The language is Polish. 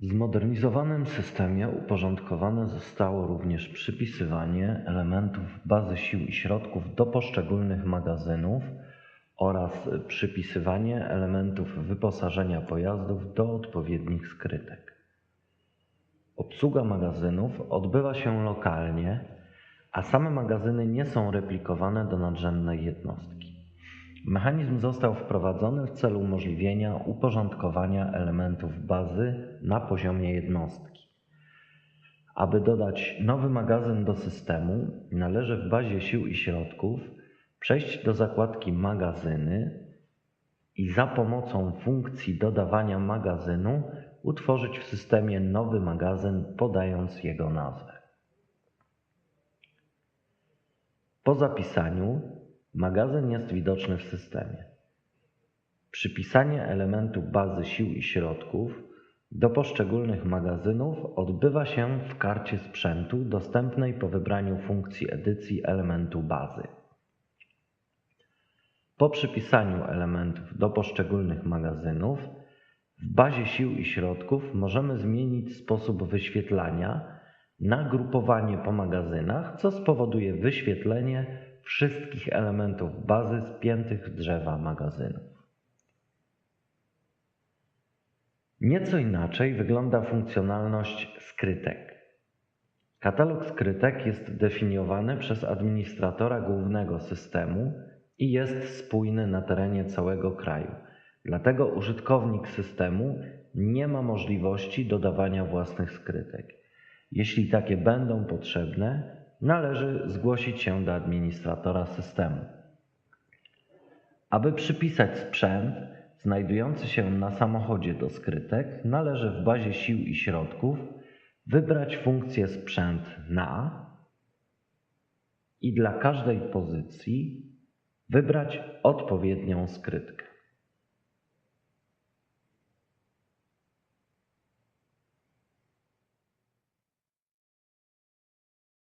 W zmodernizowanym systemie uporządkowane zostało również przypisywanie elementów bazy sił i środków do poszczególnych magazynów oraz przypisywanie elementów wyposażenia pojazdów do odpowiednich skrytek. Obsługa magazynów odbywa się lokalnie, a same magazyny nie są replikowane do nadrzędnej jednostki. Mechanizm został wprowadzony w celu umożliwienia uporządkowania elementów bazy na poziomie jednostki. Aby dodać nowy magazyn do systemu, należy w bazie sił i środków przejść do zakładki Magazyny i za pomocą funkcji dodawania magazynu utworzyć w systemie nowy magazyn, podając jego nazwę. Po zapisaniu magazyn jest widoczny w systemie. Przypisanie elementu bazy sił i środków do poszczególnych magazynów odbywa się w karcie sprzętu dostępnej po wybraniu funkcji edycji elementu bazy. Po przypisaniu elementów do poszczególnych magazynów w bazie sił i środków możemy zmienić sposób wyświetlania na grupowanie po magazynach, co spowoduje wyświetlenie wszystkich elementów bazy spiętych drzewa magazynów. Nieco inaczej wygląda funkcjonalność skrytek. Katalog skrytek jest definiowany przez administratora głównego systemu i jest spójny na terenie całego kraju. Dlatego użytkownik systemu nie ma możliwości dodawania własnych skrytek. Jeśli takie będą potrzebne, należy zgłosić się do administratora systemu. Aby przypisać sprzęt znajdujący się na samochodzie do skrytek, należy w bazie sił i środków wybrać funkcję sprzęt na i dla każdej pozycji wybrać odpowiednią skrytkę.